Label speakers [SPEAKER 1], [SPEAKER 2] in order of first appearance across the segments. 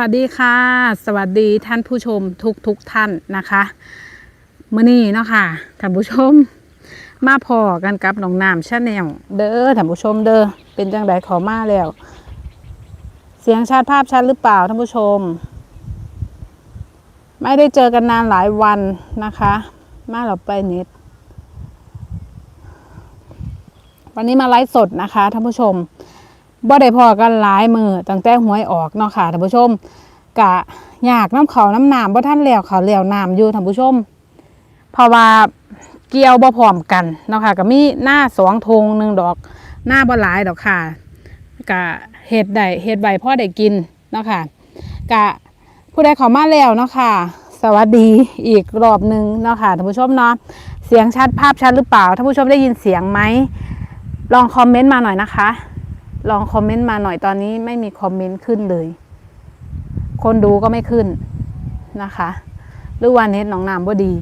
[SPEAKER 1] วัสดีค่ะ สวัสดีท่านผู้ชมทุกทุกท่านนะคะมื่อนี้เนาะค่ะท่านผู้ชม มาพอกันกับน้องน้ำชาแนลเด้อท่านผู้ชมเด้อเป็นจังไดขอมาแล้ว เสียงชัดภาพชัดหรือเปล่าท่านผู้ชม ไม่ได้เจอกันนานหลายวันนะคะ มาเราไปน็ตวันนี้มาไลฟ์สดนะคะท่านผู้ชม บ่ได้พอกันหลายมือตั้งแต่หวยออกเนาะค่ะท่านผู้ชมกะอยากน้ำเขาน้ำน้ำบ่ท่านแล้วเขาแล้วน้ำอยู่ท่านผู้ชมเพราะว่าเกี่ยวบ่พร้อมกันเนาะค่ะก็มีหน้าสองธงหนึ่งดอกหน้าบ่หลายดอกค่ะกะเฮ็ดได้เฮ็ดใบพ่อได้กินเนาะค่ะกะผู้ใดเขามาแล้วเนาะค่ะ สวัสดีอีกรอบหนึ่งเนาะค่ะท่านผู้ชมเนาะเสียงชัดภาพชัดหรือเปล่าท่านผู้ชมได้ยินเสียงไหมลองคอมเมนต์มาหน่อยนะคะ ลองคอมเมนต์มาหน่อยตอนนี้ไม่มีคอมเมนต์ขึ้นเลย คนดูก็ไม่ขึ้นนะคะ หรือว่าเน็ตหนองน้ำบ่ดี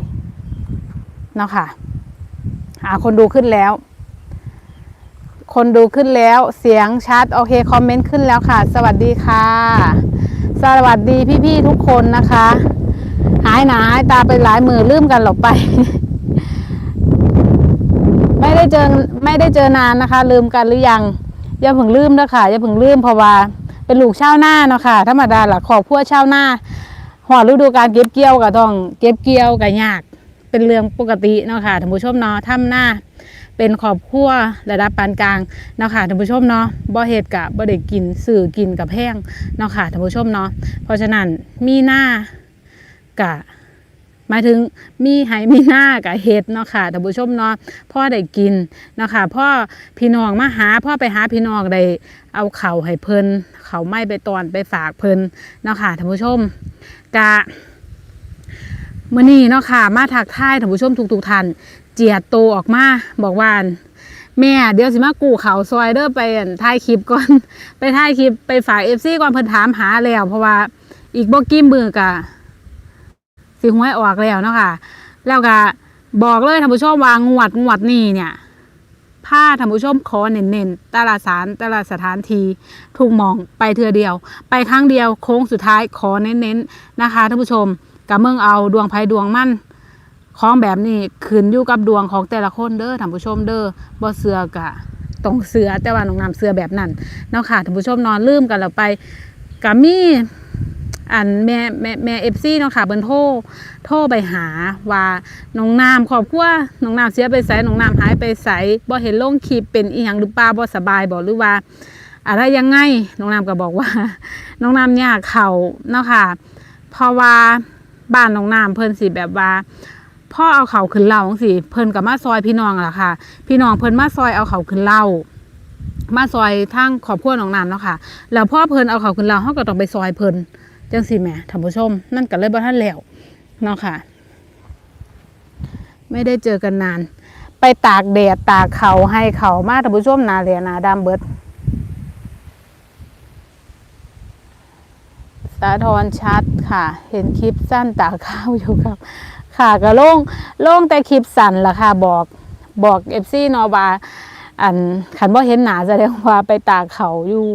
[SPEAKER 1] เนาะค่ะหาคนดูขึ้นแล้ว คนดูขึ้นแล้วเสียงชัดโอเคคอมเมนต์ขึ้นแล้วค่ะ สวัสดีค่ะ สวัสดีพี่ๆทุกคนนะคะ หายหนาหายตาไปหลายมือลืมกันหรอไป ไม่ได้เจอไม่ได้เจอนานนะคะ ลืมกันหรือยัง อย่าเพิ่งลืมนะค่ะอย่าเพิ่งลืมเพราะว่าเป็นลูกชาวนาเนาะค่ะธรรมดาหลักขอบพัวชาวนาหอดฤดูการเก็บเกี่ยวก็ต้องเก็บเกี่ยวก็ยากเป็นเรื่องปกติเนาะค่ะท่านผู้ชมเนาะทำหน้าเป็นขอบพัวระดับปานกลางเนาะค่ะท่านผู้ชมเนาะบ่เฮ็ดกะบ่ได้กินสื่อกินกับแห้งเนาะค่ะท่านผู้ชมเนาะเพราะฉะนั้นมีหน้ากะ หมายถึงมีไหมีหน้ากับเฮ็ดเนาะค่ะท่านผู้ชมเนาะพ่อได้กินเนาะค่ะพ่อพี่น้องมาหาพ่อไปหาพี่น้องได้เอาเข่าให้เพิ่นเขาไม่ไปตอนไปฝากเพิ่นเนาะค่ะท่านผู้ชมกะมื้อนี้เนาะค่ะ มาทักทายท่านผู้ชมทุกๆท่านเจียดโตออกมาบอกว่านแม่เดี๋ยวสิมากู้เขาซอยเด้อไปอั่นถ่ายคลิปก่อน ไปถ่ายคลิปไปฝาก FC ก่อนเพิ่นถามหาแล้ว เพราะว่าอีกบ่กี่มื้อกะ สิหวยออกแล้วเนาะค่ะ แล้วก็บอกเลยท่านผู้ชมว่างวดงวดนี้เนี่ยผ้าท่านผู้ชมขอเน้นๆต่ละสารต่ละสถานทีถูกมองไปเทือเดียว ไปครั้งเดียวโค้งสุดท้ายขอเน้นๆนะคะท่านผู้ชมกับเมืองเอาดวงไพ่ดวงมั่นของแบบนี้ขึ้นอยู่กับดวงของแต่ละคนเด้อท่านผู้ชมเด้อบ่เสือกะต้องเสือแต่ว่าน้องน้ำเสือแบบนั้นเนาะค่ะท่านผู้ชมนอนลืมกันแล้วไปกับมี อันแม่แม่แม่เอฟซีเนาะค่ะเบิ่นโทรโทรไปหาว่าน้องน้ำครอบครัวน้องน้ำเสียไปไสน้องน้ำหายไปไสบ่เห็นลงคลิปเป็นอีหยังหรือเปล่าบ่สบายบ่หรือว่าอะไรยังไงน้องน้ำก็บอกว่า น้องน้ำยากเขาเนาะค่ะเพราะว่าบ้านน้องน้ำเพิ่นสิแบบว่าพ่อเอาเขาขึ้นเล่าจังสิเพิ่นกับมาซอยพี่น้องล่ะค่ะ พี่น้องเพิ่นมาซอยเอาเขาขึ้นเล่ามาซอยทางครอบครัวน้องน้ำเนาะค่ะ แล้วพ่อเพิ่นเอาเขาขึ้นเล่าเขาก็ต้องไปซอยเพิ่น จังสิแม่ท่านผู้ชม นั่นก็เลยบ่ทันแล้วเนาะค่ะ ไม่ได้เจอกันนาน ไปตากแดดตากเขาให้เขามาท่านผู้ชมนาเหลียนาดำเบิดสาธรชัดค่ะ เห็นคลิปสั้นตากข้าวอยู่ครับ ค่ะก็โล่งโล่งแต่คลิปสั้นล่ะค่ะบอกบอกเอฟซีนอบาอันขันบ่เห็นหนาแสดงว่าไปตากเขาอยู่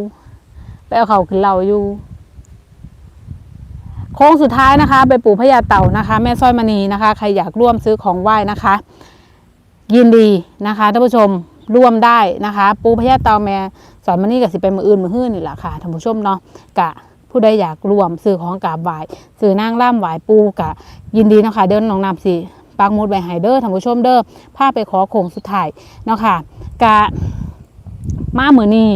[SPEAKER 1] ไปเอาเขาขึ้นเราอยู่ โค้งสุดท้ายนะคะ ไปปู่พญาเต่านะคะ แม่สร้อยมณีนะคะ ใครอยากร่วมซื้อของไหว้นะคะ ยินดีนะคะท่านผู้ชมร่วมได้นะคะ ปูพญาเต่าแม่สร้อนมณีกับสิเป็นมืออื่นมือหื้นนี่แหละค่ะท่านผู้ชมเนาะกะผู้ใดอยากร่วมซื้อของกราบไหว้ซื้อนางล่ำไหว้ปูกะยินดีนะคะ เดินน้องนำสิปักมุดใบไฮเดอร์ท่านผู้ชมเด้อพาไปขอโค้งสุดท้ายเนาะค่ะกะมาเหมือนี้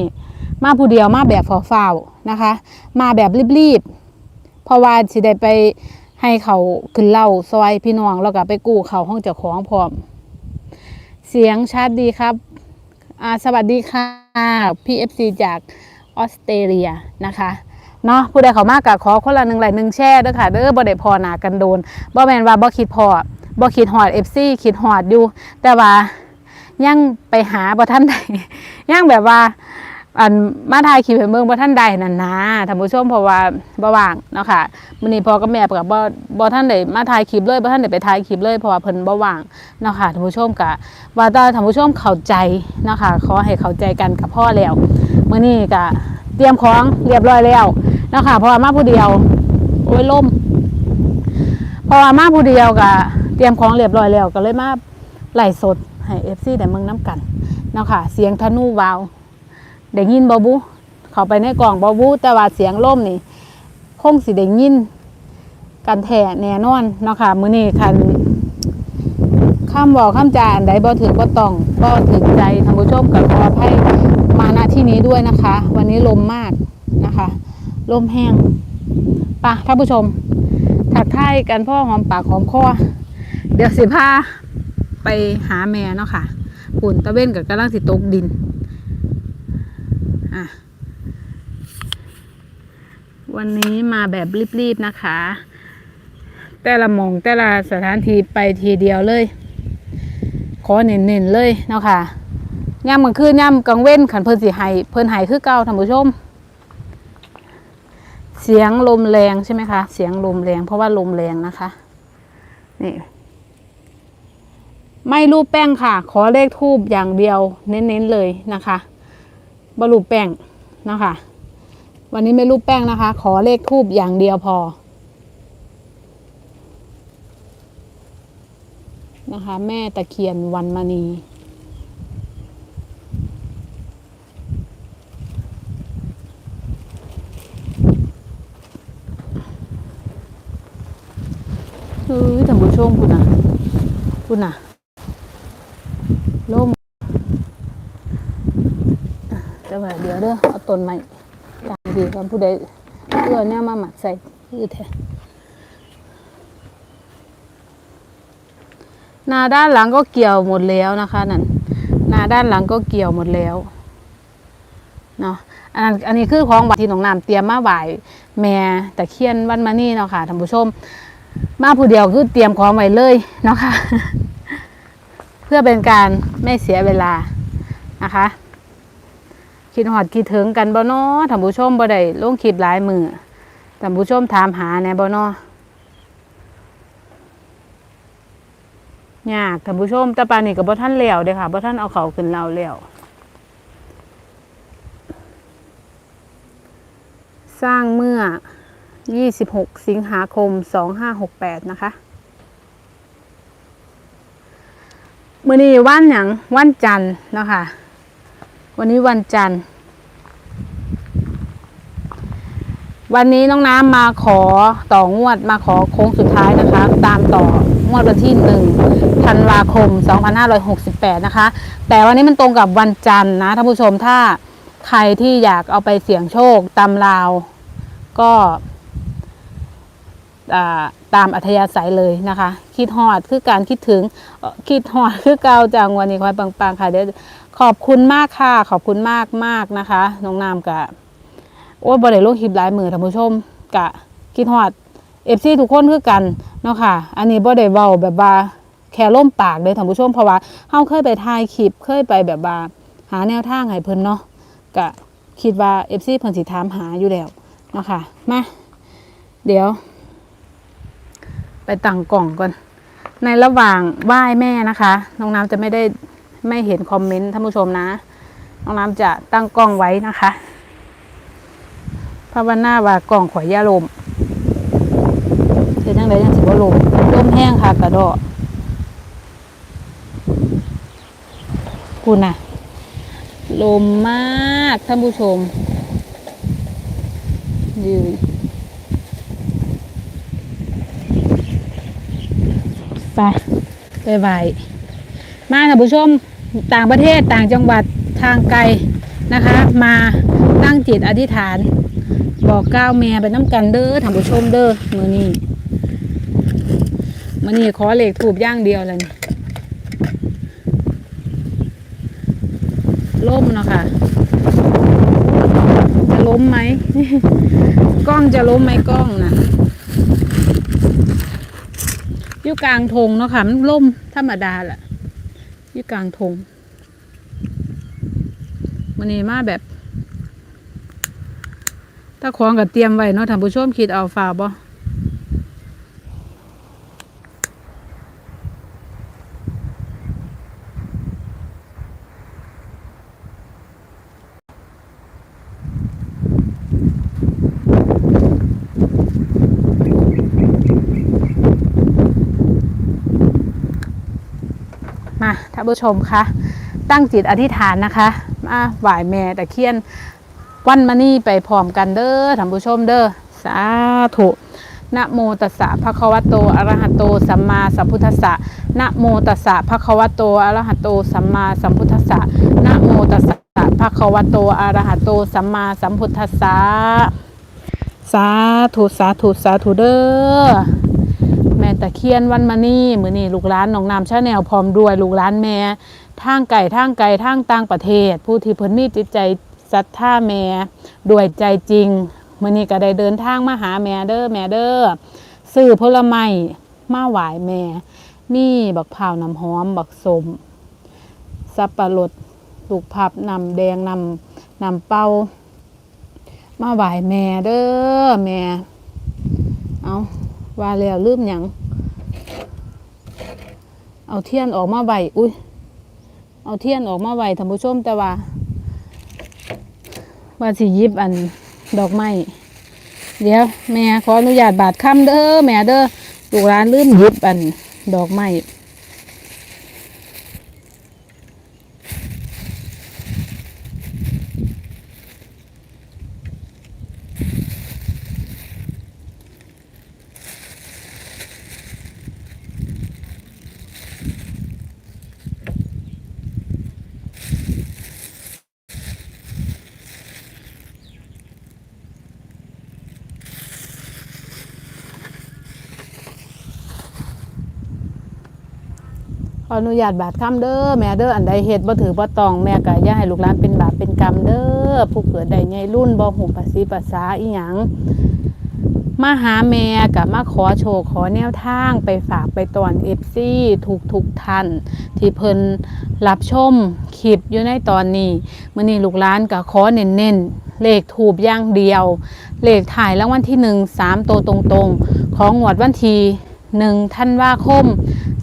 [SPEAKER 1] มาผู้เดียวมาแบบฟอาวๆนะคะ มาแบบรีบๆ เพราะว่าสิได้ไปให้เขาขึ้นเหล่าซอยพี่น้องแล้วก็ไปกู้เขาห้องเจ้าของพร้อม เสียงชัดดีครับสวัสดีค่ะ PFC จากออสเตรเลียนะคะเนาะผู้ใดเขามากกับขอคนละหนึ่งไหลหนึ่งแช่ด้อค่ะเด้อบ่ได้พอหนากันโดนบ่แมนว่าบ่คิดพอบ่คิดหอด FC คิดหอดอยู่ แต่ว่ายังไปหาบ่ท่านใดยังแบบว่า อันมาถ่ายคลิปให้เมืองบ่ท่านใดนั่นนะท่านผู้ชมเพราะว่าบ่ว่างเนาะค่ะมื้อนี้พ่อกับแม่กับบ่บ่ท่านได้มาถ่ายคลิปเลยบ่ท่านได้ไปถ่ายคลิปเลยเพราะว่าเพิ่นบ่ว่างเนาะค่ะท่านผู้ชมก็ว่าแต่ท่านผู้ชมเข้าใจเนาะค่ะขอให้เข้าใจกันกับพ่อแล้วมื้อนี้ก็เตรียมของเรียบร้อยแล้วเนาะค่ะเพราะว่ามาผู้เดียว โอ้ยล่มเพราะว่ามาผู้เดียวกะเตรียมของเรียบร้อยแล้วก็เลยมาไล่สดให้เอฟซีแต่เมืองน้ำกันเนาะค่ะเสียงธนูวาว ได้ยินบอบุเข้าไปในกล่องบอบุแต่ว่าเสียงล่มนี่คงสิได้ยินกันแท้แน่นอนเนาะค่ะมื้อนี้คันข้ามบอกข้ามจาอันใดบ่ถึงบ่ต้องบ่ถึงใจท่านผู้ชมกับขออภัยมาณที่นี้ด้วยนะคะ วันนี้ลมมากนะคะลมแห้งปะท่านผู้ชมถักทายกันพ่อหอมปากหอมคอเดี๋ยวสิพาไปหาแม่เนาะค่ะปุ่นตะเว้นกับกำลังสิตกดิน อะ วันนี้มาแบบรีบๆนะคะ แต่ละมองแต่ละสถานที่ไปทีเดียวเลย ขอเน้นๆเลยเนาะค่ะย่ำกลางคืนย่ำกลางเว้นขันเพิ่นสิให้เพิ่นให้คือเก่าท่านผู้ชม เสียงลมแรงใช่ไหมคะ เสียงลมแรงเพราะว่าลมแรงนะคะ นี่ไม่รูปแป้งค่ะ ขอเลขทูบอย่างเดียวเน้นๆเลยนะคะ บรูปแป้งนะคะ วันนี้ไม่รูปแป้งนะคะ ขอเลขทูบอย่างเดียวพอ นะคะ แม่ตะเคียนวันมณีเฮ้ยท่านผู้ชมคุณน่ะคุณน่ะล่ม แต่ว่าเดี๋ยวเด้อเอาต้นไม้ตามดีกันผู้ใดเพื่อเนี่ยมาหมักใส่คือแท้นาด้านหลังก็เกี่ยวหมดแล้วนะคะนั่นนาด้านหลังก็เกี่ยวหมดแล้วเนาะอันนั้นอันนี้คือของบัตรที่หนองน้ำเตรียมมาไหวแม่แตะเคียนวันมานี่เนาะค่ะท่านผู้ชม มาผู้เดียวคือเตรียมของไว้เลยเนาะค่ะ เพื่อเป็นการไม่เสียเวลานะคะ คิดหอดคิดถึงกันบ่เนอท่านผู้ชมบ่ได้ลงคลิปหลายมือท่านผู้ชมถามหาแน่บ่เนอยากท่านผู้ชมแต่ปานนี้ก็บ่ท่านแล้วเด้ค่ะบ่ท่านเอาเขาขึ้นเราแล้วสร้างเมื่อ 26 สิงหาคม 2568 นะคะมื้อนี้วันหยังวันจันทร์เนาะคะ วันนี้วันจันทร์ วันนี้น้องน้ำมาขอต่องวดมาขอโค้งสุดท้ายนะคะ ตามต่องวดวันที่หนึ่งธันวาคม 2568 นะคะ แต่วันนี้มันตรงกับวันจันทร์นะท่านผู้ชมถ้าใครที่อยากเอาไปเสี่ยงโชคตามลาว ก็ตามอัธยาศัยเลยนะคะ คิดฮอดคือการคิดถึงคิดฮอดคือเกาจังวันนี้คอยปังๆค่ะเดี๋ยว ขอบคุณมากค่ะ ขอบคุณมากมากนะคะ น้องนามกะโอ้ยบริโลกคลิปหลายมือท่านผู้ชมกะคิดฮอดเอฟซีทุกคนคือกันเนาะค่ะ อันนี้บ่ได้เว้าแบบว่าแค่ล่มปากเลยท่านผู้ชมเพราะว่าเฮาเคยไปถ่ายคลิปเคยไปแบบว่าหาแนวทางให้เพิ่นเนาะกะคิดว่าเอฟซีเพิ่นสิถามหาอยู่แล้วเนาะค่ะมาเดี๋ยว ไปตั้งกล่องก่อน ในระหว่างไหว้แม่นะคะน้องน้ำจะไม่ได้ ไม่เห็นคอมเมนต์ท่านผู้ชมนะ น้องน้ำจะตั้งกล้องไว้นะคะภาวนาว่ากล่องข่อยยาลมเดี๋ยวยังไงยังสิบ่าลมลมแห้งค่ะกระดอคุณน่ะลมมากท่านผู้ชมยืนไปไปไหว มาท่านผู้ชมต่างประเทศต่างจังหวัดทางไกลนะคะ มาตั้งจิตอธิษฐาน บอกก้าวแม่ไปน้ำกันเด้อท่านผู้ชมเด้อมือนี้มือนี้ขอเหล็กถูกย่างเดียวเลยนี่ล่มเนาะค่ะจะล้มไหมกล้องจะล้มไหมกล้องนะอยู่กลางธงเนาะค่ะมันล่มธรรมดาแหละ ยี่กลางธงมันนี้มาแบบ ถ้าของกับเตรียมไว้เนาะท่านผู้ชมคิดเอาฝาบ่ มาท่านผู้ชมคะตั้งจิตอธิษฐานนะคะมาไหว้แม่ตะเคียนวันมานี่ไปพร้อมกันเด้อท่านผู้ชมเด้อสาธุนะโมตัสสะภะคะวะโตอะระหะโตสัมมาสัมพุทธัสสะนะโมตัสสะภะคะวะโตอะระหะโตสัมมาสัมพุทธัสสะนะโมตัสสะภะคะวะโตอะระหะโตสัมมาสัมพุทธัสสะสาธุสาธุสาธุเด้อ ตะเคียนวันมานี่มือนี่ลูกหลานหนองน้ำชาแนลพร้อมด้วยลูกหลานแม่ทางไก่ทางไก่ทางต่างประเทศ ผู้ที่เพิ่นมีจิตใจศรัทธาแม่ด้วยใจจริงมือนี้ก็ได้เดินทางมาหาแม่เด้อแม่เด้อซื้อผลไม้มาไหวายแม่มีบักพร้าวน้ำหอมบักสมสับปะรดลูกผับนำแดงนำนำเป้า มาไหวแม่เด้อแม่ เอาว่าแล้วลืมหยัง เอาเทียนออกมาไหวอุ้ยเอาเทียนออกมาไหวท่านผู้ชมแต่ว่า ว่าสิยิบอันดอกไม้เดี๋ยวแม่ขออนุญาตบาดคำเด้อแม่เด้อลูกร้านลืมยิบอันดอกไม้ข ออนุญาตบาดคำเด้อแม่เด้ออันใดเฮ็ดบ่ถือบ่ตองแม่ก็อย่าให้ลูกหลานเป็นบาปเป็นกรรมเด้อผู้เกิดใดใหญ่รุ่นบ่หูภาษีภาษาอีหยังมาหาแม่กับมาขอโชว์ขอแนวทางไปฝากไปตอนเอฟซีทุกทุกท่านที่เพิ่นรับชมคลิปอยู่ในตอนนี้มื่อนี้ลูกหลานกับขอเน้นๆเลขถูกย่างเดียว เลขถ่ายรางวัลที่หนึ่งสามตัวตรงๆ ของงวดวันที่หนึ่งธันว่าคม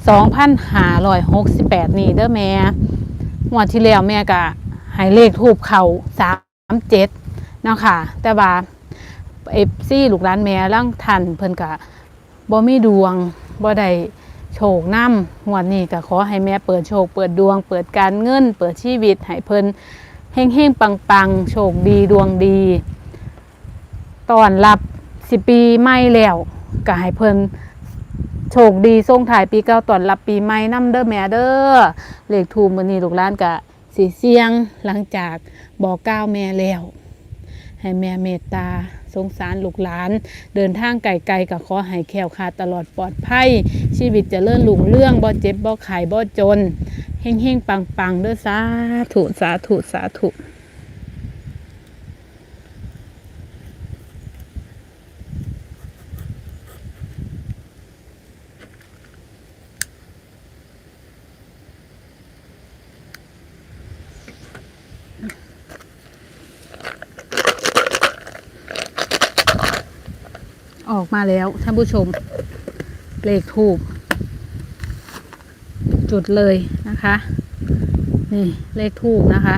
[SPEAKER 1] 2568 นี่เด้อแม่งวดที่แล้วแม่ก็ให้เลขถูกเข่า37เนาะค่ะ แต่ว่าเอฟซี่ลูกร้านแม่ร่างทันเพิ่นกะบ่มีดวงบ่ได้โชคนำงวดนี้ก็ขอให้แม่เปิดโชค เปิดดวง เปิดการเงิน เปิดชีวิตให้เพิ่นเฮงๆปังๆโชคดีดวงดีตอนรับสิปีใหม่แล้วก็ให้เพิ่น โชคดีส่งถ่ายปีเก่าตอนรับปีใหม่นำเด้อแม่เด้อเลขทูมมื้อนี้ลูกหลานก็สิเสียงหลังจากบอกกล่าวแม่แล้วให้แม่เมตตาสงสารลูกหลาน เดินทางไกลๆก็ขอให้แคล้วคาดตลอดปลอดภัย ชีวิตจะเลื่อนลุงเรื่องบ่เจ็บบ่ไข้บ่จนเฮงๆปังๆเด้อสาธุสาธุสาธุ ออกมาแล้วท่านผู้ชม เลขถูก จุดเลยนะคะ นี่เลขถูกนะคะ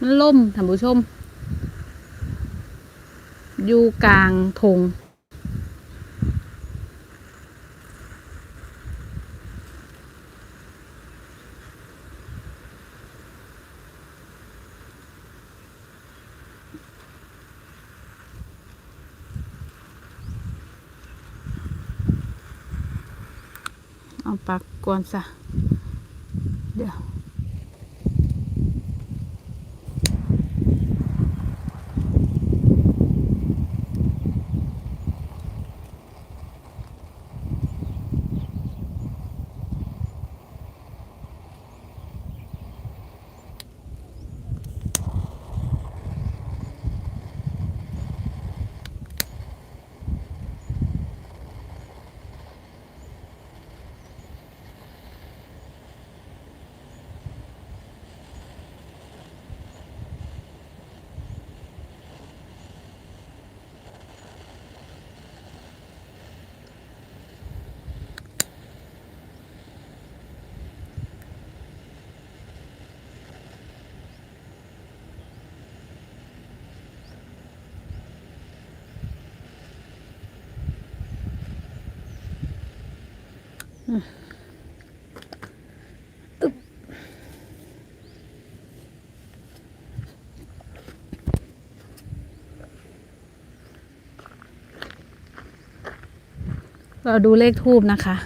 [SPEAKER 1] มันล่มท่านผู้ชม อยู่กลางทง เเราดูเลขทูบนะคะ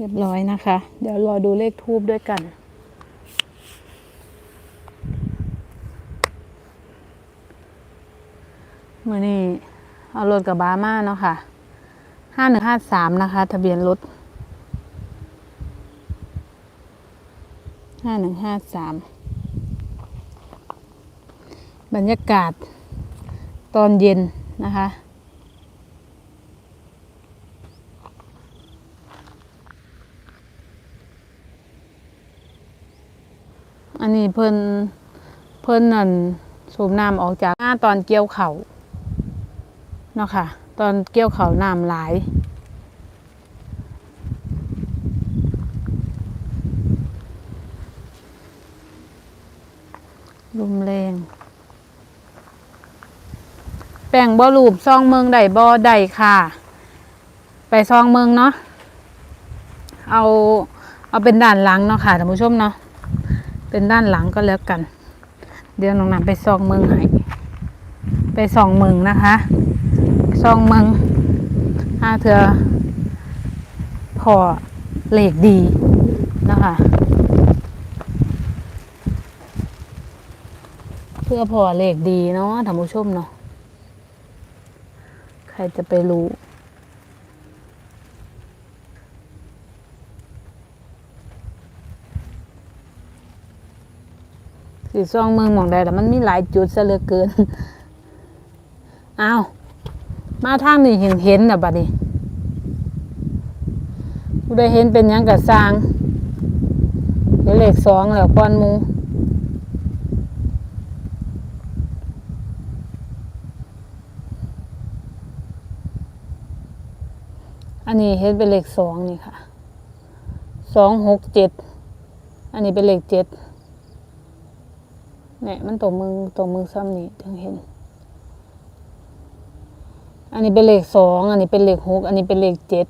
[SPEAKER 1] เรียบร้อยนะคะ เดี๋ยวรอดูเลขทูบด้วยกัน มื่อนี้เอารถกับบามาเนาะค่ะห้าหนึ่งห้าสามนะคะ ทะเบียนรถห้าหนึ่งห้าสามบรรยากาศตอนเย็นนะคะ นี้เพิ่นเพิ่นนั่นสูบน้ำออกจากหน้าตอนเกี่ยวเขาเนาะค่ะ ตอนเกี่ยวเขาน้ำหลายลมแรง แป้งบ่รูปซองเมืองใดบ่ใดค่ะ ไปซองเมืองเนาะเอาเอาเป็นด้านหลังเนาะค่ะท่านผู้ชมเนาะ เป็นด้านหลังก็แล้วกัน เดี๋ยวน้องนำไปซองเมืองให้ไปซองเมืองนะคะซองเมืองห้าเธอพอเหล็กดีนะคะเพื่อพอเหล็กดีเนาะท่านผู้ชมเนาะใครจะไปรู้ สีซ่องเมืองหมองใดแต่มันมีหลายจุดซะเหลือเกินอ้าวมาทางนี้เห็นเห็นนะบัดนี้ผู้ใดเห็นเป็นยังกับสร้างเดี๋ยวเลขสองแล้วก้อนมูอันนี้เห็นเป็นเลขสองนี่ค่ะสองหกเจ็ดอันนี้เป็นเลขเจ็ด เนี่ยมันตัวมือตัวมือซ้ำนี่ถึงเห็น อันนี้เป็นเลขสองอันนี้เป็นเลขหกอันนี้เป็นเลขเจ็ด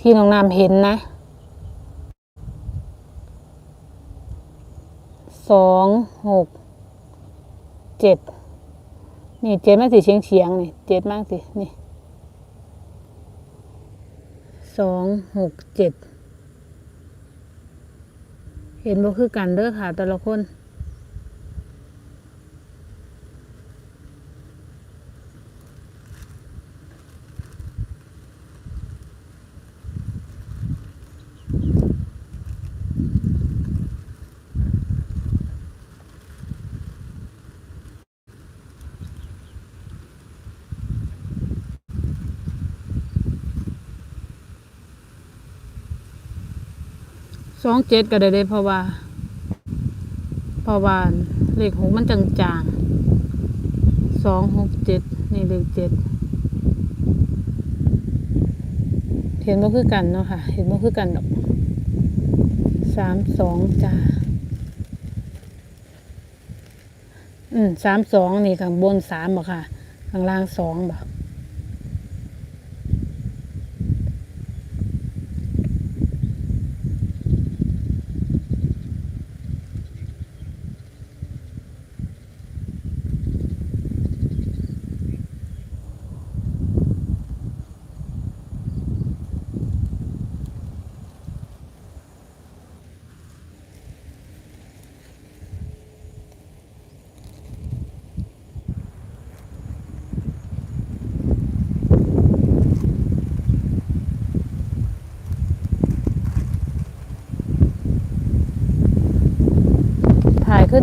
[SPEAKER 1] ที่น้องนามเห็นนะสองหกเจ็ดนี่เจ็ดมากสิเฉียงเฉียงนี่เจ็ดมากสินี่สองหกเจ็ดเห็นบ่คือกันเด้อค่ะแต่ละคน สองเจ็ดก็ได้เด้เพราะว่าเพราะว่าเลขหกมันจางๆสองหกเจ็ดนี่เลขเจ็ดเห็นบ่คือกันเนาะค่ะ เห็นบ่คือกันดอกสามสองจ้า อืมสามสองนี่ข้างบนสามบ่ค่ะ ข้างล่างสองบ่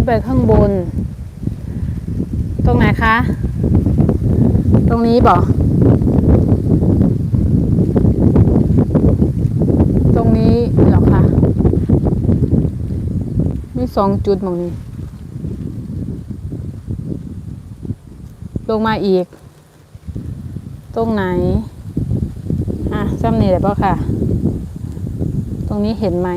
[SPEAKER 1] ไปข้างบน ตรงไหนคะ ตรงนี้บอกนี้เหรอคะมีสองจุดตรงนี้ ลงมาอีก ตรงไหน อะซ้ำนี่แหละป่ะค่ะ ตรงนี้เห็นไหม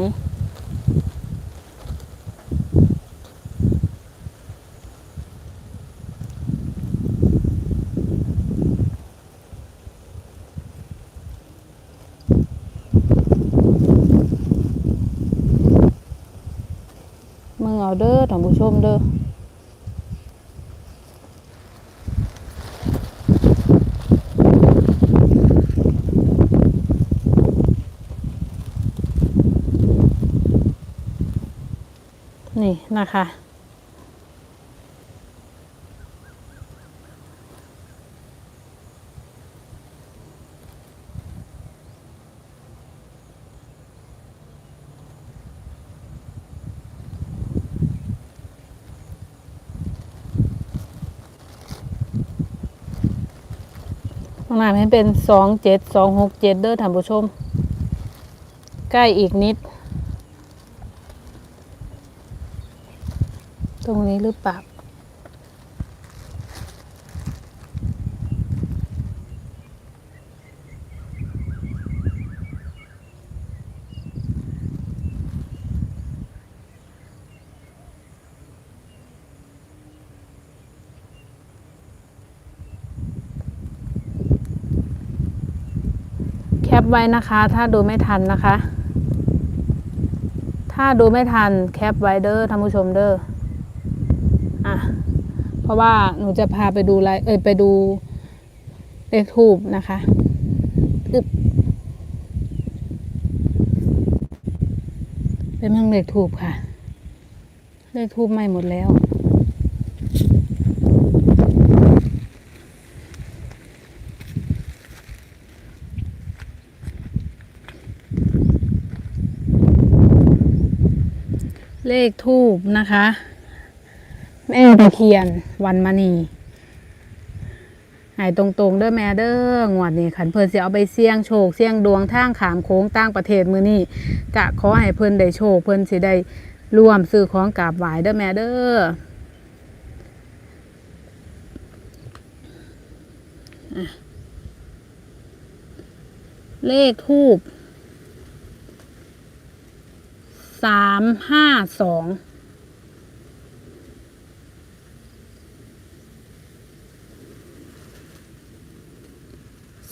[SPEAKER 1] มึงเอาเด้อท่านผู้ชมเด้อนี่นะคะ ข้างหน้าให้เป็นสองเจ็ดสองหกเจ็ดเด้อท่านผู้ชม ใกล้อีกนิด ตรงนี้หรือเปล่า ไว้นะคะ ถ้าดูไม่ทันนะคะ ถ้าดูไม่ทันแคปไว้เด้อท่านผู้ชมเด้ออะเพราะว่าหนูจะพาไปดูไลเอ้ยไปดูเลขทูบนะคะอึบเป็นเมืองเลขทูบค่ะ เลขทูบไหม่หมดแล้ว เลขทูบนะคะ แม่ตะเคียนวันมณีหายตรงๆเด้อแม่เด้องวดนี้ขันเพิ่นสิเอาไปเสี่ยงโชคเสี่ยงดวงทางขามโค้งต่างประเทศมือนี้กะขอให้เพิ่นได้โชคเพิ่นสิได้รวมซื้อของกราบไหว้เด้อแม่เด้อเลขทูบ สามห้าสอง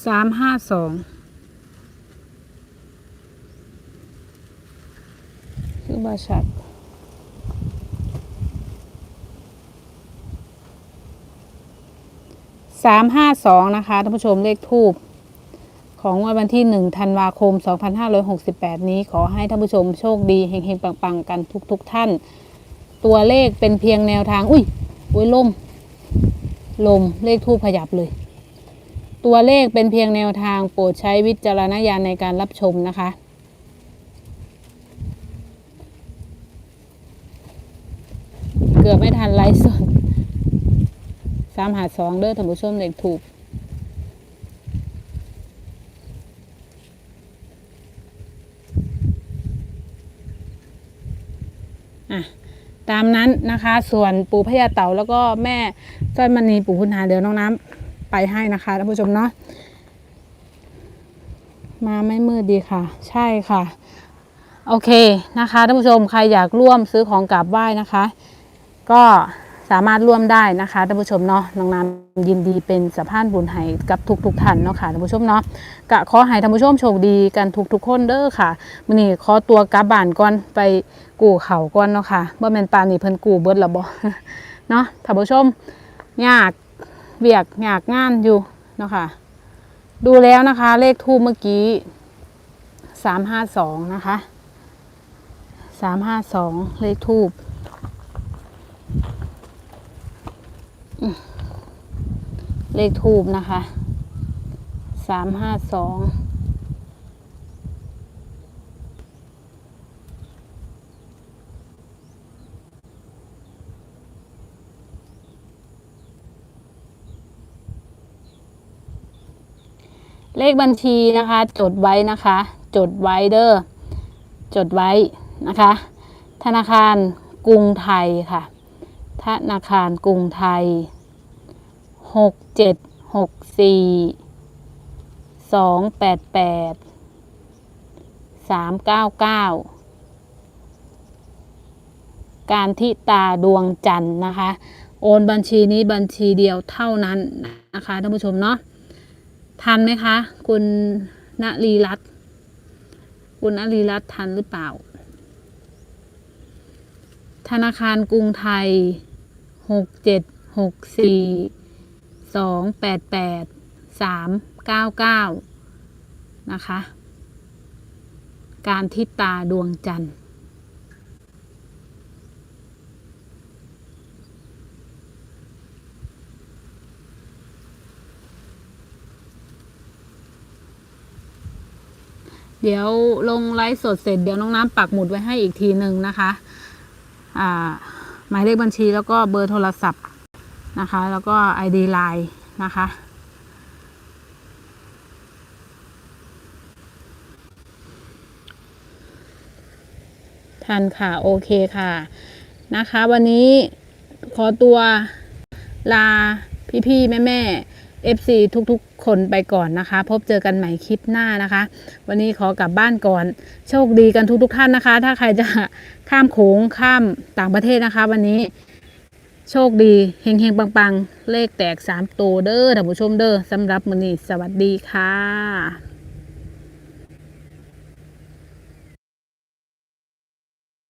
[SPEAKER 1] สามห้าสองคือบาชัดสามห้าสองนะคะท่านผู้ชมเลขทูบ ของวันที่หนึ่งธันวาคม 2568 นี้ขอให้ท่านผู้ชมโชคดีเฮงๆ ปังๆ กันทุกๆท่าน ตัวเลขเป็นเพียงแนวทาง อุ้ยอุ้ยลม ลมเลขทูบขยับเลย ตัวเลขเป็นเพียงแนวทางโปรดใช้วิจารณญาณในการรับชมนะคะเกือบไม่ทันไลฟ์สดสามหาสองเด้อท่านผู้ชมเด็กถูก ตามนั้นนะคะ ส่วนปู่พญาเต่าแล้วก็แม่สร้อยมณีปู่คุณหาเดี๋ยวน้องน้ำไปให้นะคะท่านผู้ชมเนาะมาไม่มืดดีค่ะ ใช่ค่ะ โอเคนะคะท่านผู้ชมใครอยากร่วมซื้อของกลับไหว้นะคะ ก็ สามารถร่วมได้นะคะท่านผู้ชมเนาะน้องน้ำยินดีเป็นสะพานบุญให้กับทุกทุกท่านเนาะค่ะท่านผู้ชมเนาะกะขอให้ท่านผู้ชมโชคดีกันทุกทุกคนเด้อค่ะมื้อนี้ขอตัวกลับบ้านก่อนไปกู่เขาก่อนเนาะค่ะบ่แม่นปานนี่เพิ่นกู่เบิดละบ่เนาะท่านผู้ชมยากเวียกยากงานอยู่เนาะค่ะดูแล้วนะคะ เลขทูบเมื่อกี้สามห้าสองนะคะสามห้าสองเลขทูบ เลขทูบนะคะสามห้าสองเลขบัญชีนะคะ จดไว้นะคะ จดไว้เด้อจดไว้นะคะ ธนาคารกรุงไทยค่ะ ธนาคารกรุงไทย หกเจ็ดหกสี่สองแปดแปดสามเก้าเก้าการทิตาดวงจันทร์นะคะ โอนบัญชีนี้บัญชีเดียวเท่านั้นนะคะท่านผู้ชมเนาะทันไหมคะ คุณณลีรัตคุณณลีรัตทันหรือเปล่า ธนาคารกรุงไทยหกเจ็ดหกสี่ สองแปดแปดสามเก้าเก้านะคะ การทิตาดวงจันทร์เดี๋ยวลงไลฟ์สดเสร็จเดี๋ยวน้องน้ำปักหมุดไว้ให้อีกทีหนึ่งนะคะ หมายเลขบัญชีแล้วก็เบอร์โทรศัพท์ นะคะ แล้วก็ ID Line นะคะ ทันค่ะ โอเคค่ะ นะคะ วันนี้ขอตัวลาพี่ๆแม่ๆ FC ทุกๆ คนไปก่อนนะคะ พบเจอกันใหม่คลิปหน้านะคะ วันนี้ขอกลับบ้านก่อน โชคดีกันทุกๆท่านนะคะ ถ้าใครจะข้ามโขงข้ามต่างประเทศนะคะ วันนี้ โชคดีเฮงเฮงปัง ๆ เลขแตกสามตัวเด้อท่านผู้ชมเด้อสำหรับมื้อนี้สวัสดีค่ะ